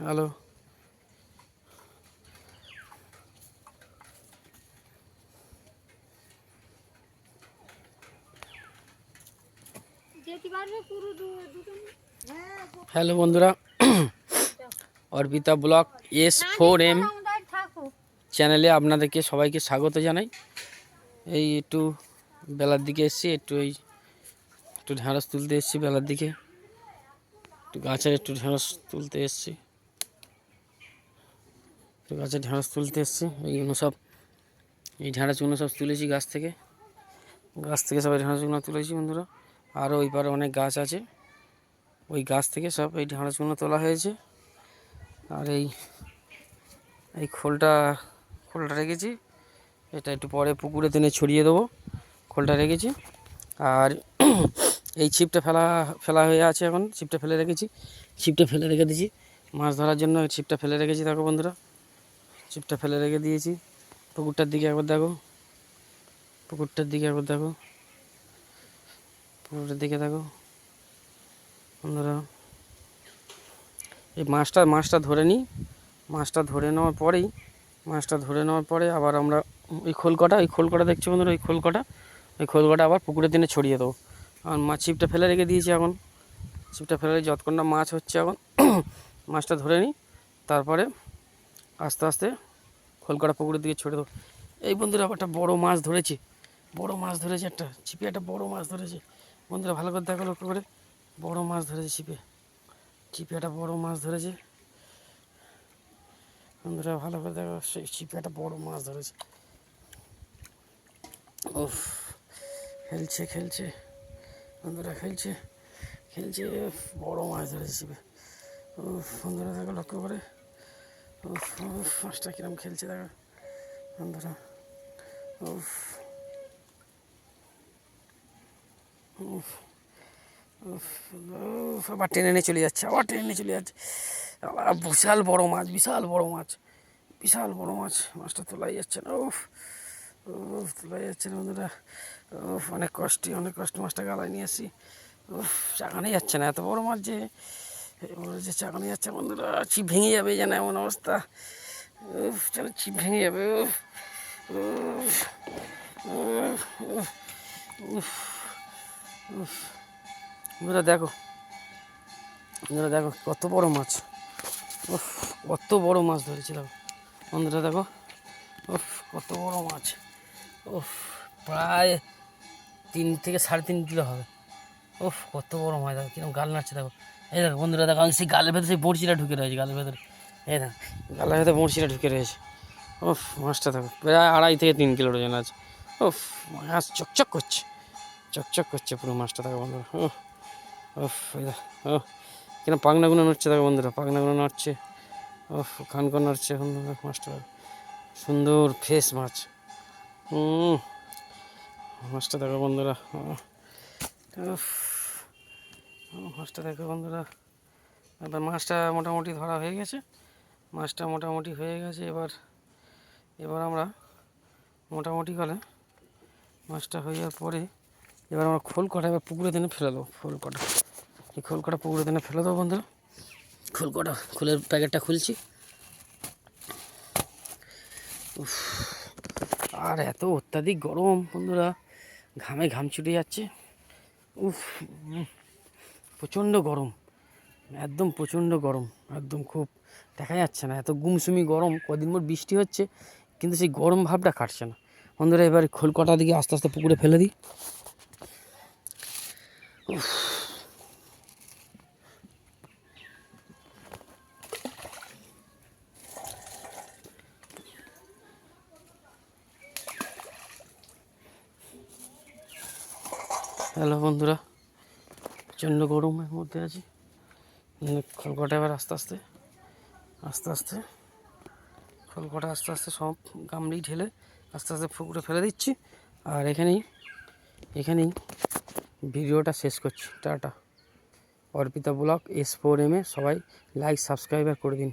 Hello. হ্যাঁ hello বন্ধুরা Arpita vlog S four M চ্যানেলে আপনাদেরকে সবাইকে স্বাগত জানাই। এই একটু বেলার দিকে এসছি একটু এই একটু ঢেঁড়স তুলতে এসছি বেলার দিকে। একটু গাছের একটু ঢেঁড়স তুলতে এসছি। একটু গাছের ঢেঁড়স তুলতে এসছি। এইগুলো সব, এই ঢেঁড়সগুলো সব তুলেছি গাছ থেকে। গাছ থেকে সব এই ঢেঁড়সগুলো তুলেছি বন্ধুরা। আরও ওই পারে অনেক গাছ আছে। ওই গাছ থেকে সব এই ঢেঁড়সগুলো তোলা হয়েছে। আর এই এই খোলটা খোলটা রেখেছি। এটা একটু পরে পুকুরে টেনে ছড়িয়ে দেবো। খোলটা রেখেছি। আর এই ছিপটা ফেলা ফেলা হয়ে আছে এখন। ছিপটা ফেলে রেখেছি। ছিপটা ফেলে রেখে দিয়েছি। মাছ ধরার জন্য ছিপটা ফেলে রেখেছি, দেখো বন্ধুরা। ছিপটা ফেলে রেখে দিয়েছি। পুকুরটার দিকে একবার দেখো। পুকুরটার দিকে একবার দেখো। পুকুরের দিকে দেখো। বন্ধুরা, এই মাছটা মাছটা ধরে নিই। মাছটা ধরে নেওয়ার পরেই, মাছটা ধরে নেওয়ার পরে আবার আমরা ওই খোলকটা ওই খোলকটা দেখছি বন্ধুরা? ওই খোলকটা ওই খোলকটা আবার পুকুরের দিনে ছড়িয়ে দেবো। আর মাছ ছিপটা ফেলে রেখে দিয়েছি এখন। ছিপটা ফেলে যতক্ষণ না মাছ হচ্ছে এখন। মাছটা ধরে নিই। তারপরে আস্তে আস্তে খোলকটা পুকুরের দিকে ছড়ে দেবো। এই বন্ধুরা, একটা বড়ো মাছ ধরেছে। বড়ো মাছ ধরেছে, একটা ছিপে, একটা বড়ো মাছ ধরেছে। বন্ধুরা, ভালো করে দেখো লক্ষ্য করে। বড়ো মাছ ধরেছে ছিপে। ছিপে একটা বড়ো মাছ ধরেছে। বন্ধুরা, ভালো করে দেখো, সেই ছিপে একটা বড় মাছ ধরেছে। উফ, খেলছে খেলছে। বন্ধুরা, খেলছে খেলছে। বড় মাছ ধরেছে ছিপে। উফ, বন্ধুরা, দেখো লক্ষ্য করে। মাছটা কিরম খেলছে দেখো বন্ধুরা উফ উফ আবার টেনে নিয়ে চলে যাচ্ছে আবার টেনে নিয়ে চলে যাচ্ছে আবার বিশাল বড় মাছ বিশাল বড় মাছ বিশাল বড় মাছ মাছটা তোলাই যাচ্ছে না উফ উফ তোলাই যাচ্ছে না বন্ধুরা উফ অনেক কষ্টে, অনেক কষ্ট মাছটা গালায় নিয়ে আসি। উফ চাকানে যাচ্ছে না, এত বড় মাছ যে। এবার যে চাকানে যাচ্ছে বন্ধুরা, ছিপ ভেঙে যাবে যেন এমন অবস্থা। উফ, যেন ছিপ ভেঙে যাবে, উফ উফ উফ বন্ধুরা দেখো বন্ধুরা দেখো কত বড় মাছ। উফ, কত বড় মাছ ধরেছিলাম। বন্ধুরা দেখো, উফ, কত বড় মাছ। উফ, প্রায় তিন থেকে সাড়ে তিন কিলো হবে। উফ, কত বড় মাছ দেখো কীরকম গাল নাড়ছে দেখো। এই দেখো বন্ধুরা, দেখো আমি সেই গালের ভেতরে সেই বড়শিটা ঢুকে রয়েছে, গালের ভেতরে। এই দেখো, গালের ভেতরে বড়শিটা ঢুকে রয়েছে। উফ, মাছটা দেখো, প্রায় আড়াই থেকে তিন কিলো ওজন আছে। উফ, মাছ চকচক করছে চকচক করছে পুরো মাছটা, দেখো বন্ধুরা, উফ এই দেখো, উফ কীরকম পাখনাগুলো নড়ছে, দেখো বন্ধুরা পাখনাগুলো নড়ছে। উফ খানকো নড়ছে, বন্ধুরা মাছটা সুন্দর ফ্রেশ মাছ। হুম মাছটা দেখো বন্ধুরা উফ মাছটা দেখো বন্ধুরা। এবার মাছটা মোটামুটি ধরা হয়ে গেছে। মাছটা মোটামুটি হয়ে গেছে। এবার এবার আমরা মোটামুটি করে মাছটা হয়ে যাওয়ার পরে এবার আমরা খোল কটা এবার পুকুরে দিনে ফেলে দেবো, খোল কটা। এই খোল কটা পুকুরে দিনে ফেলে দেবো বন্ধুরা। খোল কটা, খোলের প্যাকেটটা খুলছি। আর এত অত্যাধিক গরম বন্ধুরা। ঘামে ঘাম ছুটে যাচ্ছে। উফ প্রচণ্ড গরম, একদম প্রচণ্ড গরম, একদম খুব দেখা যাচ্ছে না, এত গুমসুমি গরম, কদিন পর বৃষ্টি হচ্ছে, কিন্তু সেই গরম ভাবটা কাটছে না। বন্ধুরা, এবার খোল কটা দিকে আস্তে আস্তে পুকুরে ফেলে দিই। হ্যালো বন্ধুরা। প্রচণ্ড গরমের মধ্যে আছি। খলকটা এবার আস্তে আস্তে আস্তে আস্তে, খলকটা আস্তে আস্তে সব গামলি ঢেলে আস্তে আস্তে ফুকুরে ফেলে দিচ্ছি। আর এখানেই এখানেই ভিডিওটা শেষ করছি। Tata. Arpita vlog S four M এ সবাই লাইক সাবস্ক্রাইবার করে দিন।